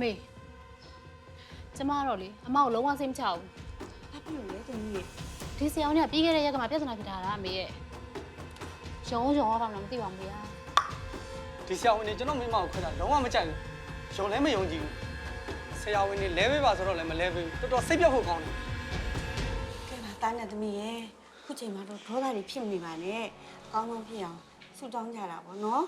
မေကျမကတော့လေအမကိုလုံးဝစိတ်မချဘူးဘာဖြစ်လို့လဲတမီးရဲ့ဒီဆရာဝန်ကပြီးခဲ့တဲ့ရက်ကမှပြဿနာဖြစ်ထားတာအမေရဲ့ရုံးရုံးတော့မသိပါဘူးမေယာဒီဆရာဝန်တွေကျွန်တော်မိမကိုခွဲတာလုံးဝမကြိုက်ဘူးယုံလည်းမယုံကြည်ဘူးဆရာဝန်တွေလဲပေးပါဆိုတော့လည်းမလဲပေးဘူးတော်တော်စိတ်ပြတ်ဖို့ကောင်းတယ်ကဲပါတားနဲ့တမီးရဲ့ခုချိန်မှာတော့ဒေါသတွေဖြစ်နေပါနဲ့အကောင်းဆုံးဖြစ်အောင်ဆုတောင်းကြတာပေါ့နော်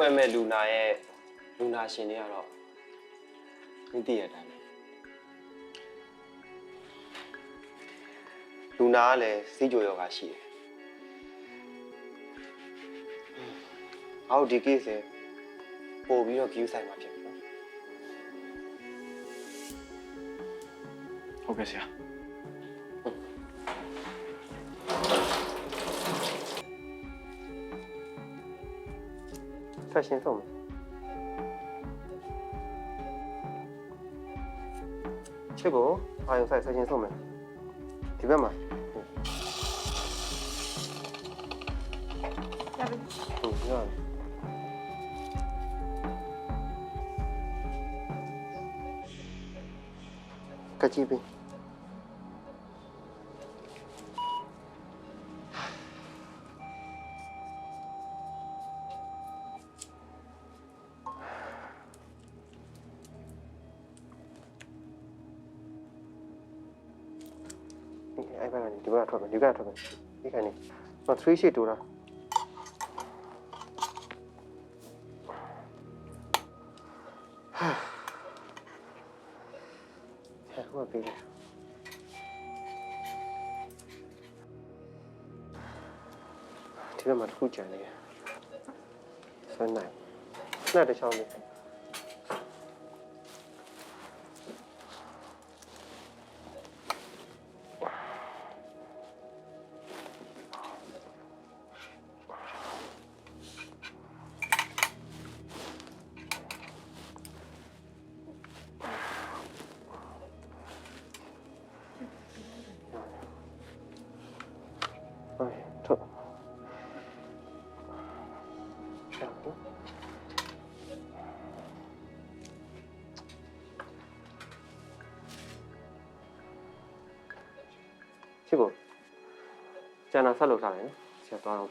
ခုခွဲမဲ့လူနာရဲ့လူနာရှင်တွေကတော့မသိရတဲ့အတိုင်းပဲလူနာကလည်းစီးကြိုယောဂရှိတယ်ဟောဒီ case ကိုပို့ပြီးတော့ queue ဆိုင်မှာဖြစ်ပြီနော်ဟုတ်ကဲ့ဆရာ ဆက်ရှင်းဆုံးမယ်ချစ်ဖို့အာယုံဆိုင်ဆက်ရှင်းဆုံးမ ဒီဘက်ထွက်မယ်ဒီဘက်ထွက်မယ်ဒီကနေတော့3 sheet တူတာဆရာကပေးတယ်ဒီဘက်မှာတစ်ခုကြံနေတယ်ဆွမ်းနိုင်နဲ့တစ်ချောင်းလေး ချစ်ဖို့ကျန်တာဆက်လုပ်ထားတယ်နော်ဆရာသွားတော့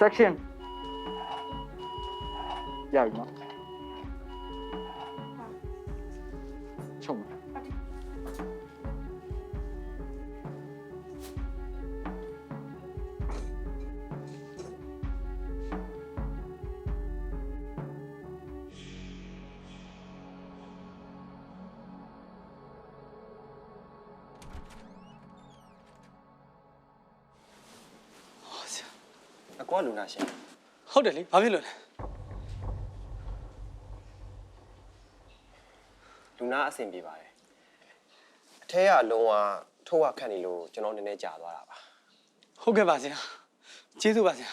section ရပြီနော် အကွာလူနာရှင်ဟုတ်တယ်လေဘာဖြစ်လို့လဲလူနာအဆင်ပြေပါတယ်အထဲကလုံးဝထိုးဝခတ်နေလို့ကျွန်တော်နည်းနည်းကြာသွားတာပါဟုတ်ကဲ့ပါဆရာကျေးဇူးပါဆရာ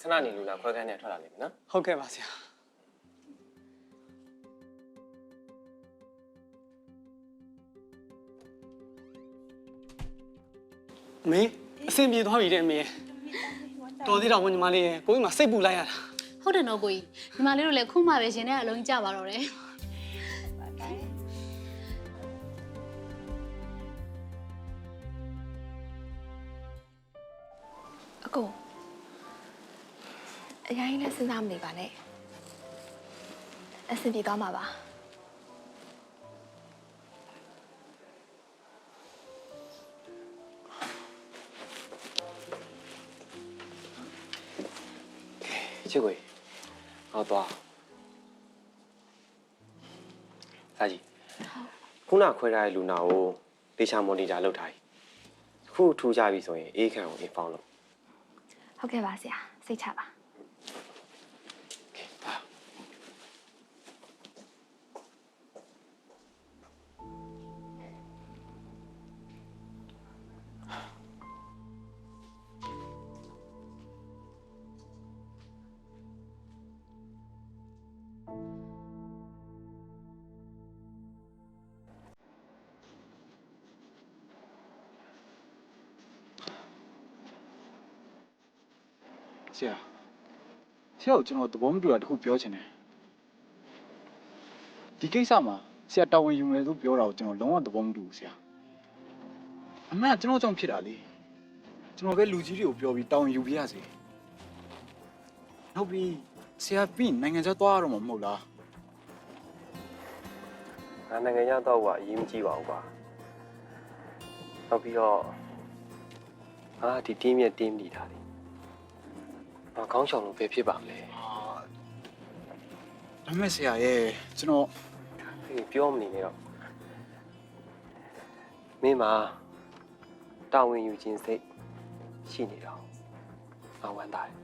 ခဏနေလူနာခွဲခန်းနဲ့ထွက်လာလိမ့်မယ်နော်ဟုတ်ကဲ့ပါဆရာအမေ အဆင်ပြေသွားပြီတဲ့မေတော်သေးတော့ဝင်ညီမလေးရဲ့ကိုကြီးမှာစိတ်ပူလိုက်ရတာဟုတ်တယ်နော်ကိုကြီးညီမလေးတို့လည်းခုမှပဲရှင်တဲ့အလုံးကြီးကြပါတော့တယ်အကိုအရင်ကြီးလည်းစဉ်းစားမနေပါနဲ့အဆင်ပြေသွားမှာပါ ချစ်ကိုဟောသွားစာကြီးခုနခွဲထားတဲ့လူနာကိုတေချာမော်နီတာလုပ်ထားပြီခုထူကြပြီဆိုရင်အေးခံကိုအင်ဖောင်းလုပ်ဟုတ်ကဲ့ပါဆရာစိတ်ချပါ ဆရာဆရာကိုကျွန်တော်သဘောမတူတာတခုပြောချင်တယ်ဒီကိစ္စမှာဆရာတာဝန်ယူမယ်လို့ပြောတာကိုကျွန်တော်လုံးဝသဘောမတူဘူးဆရာအမှန်ကကျွန်တော်ကြောင့်ဖြစ်တာလေကျွန်တော်ပဲလူကြီးတွေကိုပြောပြီးတာဝန်ယူပြရစီနောက်ပြီးဆရာပြီးရင်နိုင်ငံခြားသွားရတော့မှာမဟုတ်လားငါနိုင်ငံခြားတော့ကအရေးမကြီးပါဘူးကွာနောက်ပြီးတော့အာဒီ team ရဲ့ team leader လေ ငါခေါင်းဆောင်လို့ပဲဖြစ်ပါမလဲအာဒါပေမဲ့ဆရာရဲ့ကျွန်တော်ဟေးပြောမနေနဲ့တော့မင်းမှာတာဝန်ယူခြင်းစိတ်ရှိနေတော့ငါဝမ်းသာတယ်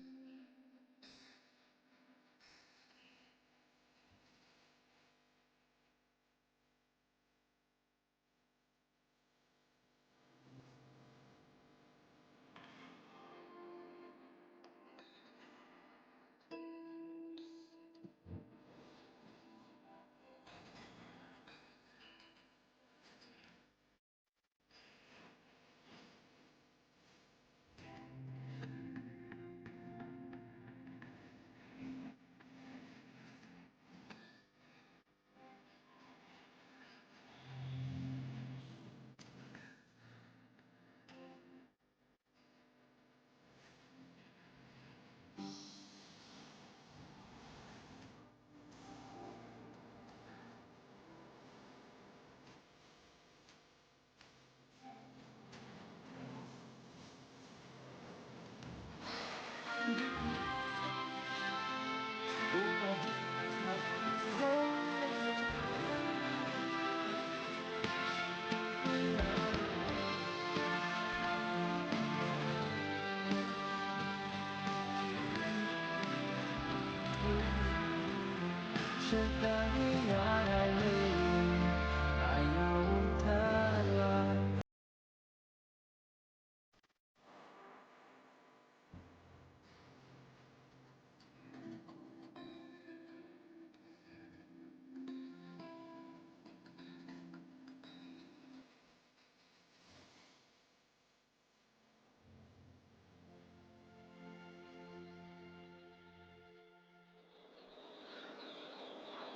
是的你啊。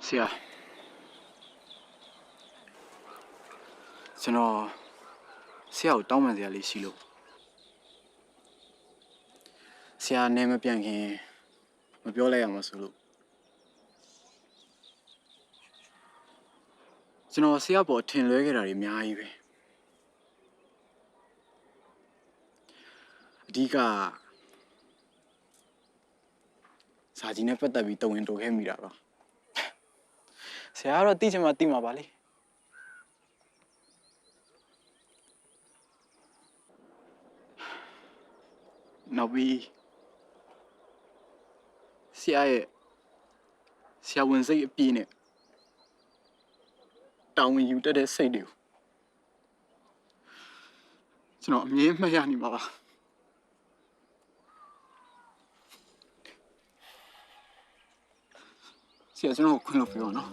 ဆရာကျွန်တော်ဆရာကိုတောင်းပန်စရာလေးရှိလို့ဆရာနဲ့မပြန်ခင်မပြောလိုက်ရမှာဆိုလို့ကျွန်တော်ဆရာပေါ်ထင်လွဲခဲ့တာတွေအများကြီးပဲအဓိကစာကြီးနဲ့ပတ်သက်ပြီးတဝင်တိုခဲ့မိတာပါ ဆရာကတော့တိချင်မှတိမှာပါလေနောက်ပြီးဆရာရဲ့ဆရာဝန်စိတ်အပြည့်နဲ့တောင်းဝင်ယူတတ်တဲ့စိတ်တွေကိုကျွန်တော်အမြင်မှတ်ရနေမှာပါဆရာကျွန်တော်ကိုခွင့်လို့ပြောနော်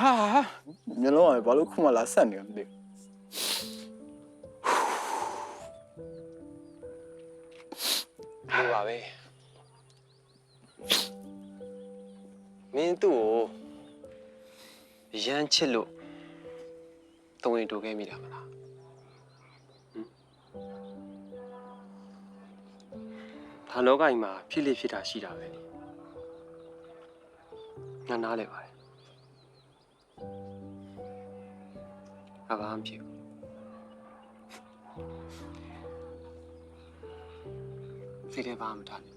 ဟာမျိုးလုံးကဘာလို့ခုမှလာဆက်နေရမသိဘူးပါပဲမင်းသူ့ကိုရမ်းချစ်လို့တဝင်တိုခဲ့မိတာမလားဟမ်ဒါလောကကြီးမှာဖြစ်လိဖြစ်တာရှိတာပဲလေငါနားလဲပါတယ် အဘာမှမဖြစ်ဘူးစိတ်ထဲဘာမှမထားနဲ့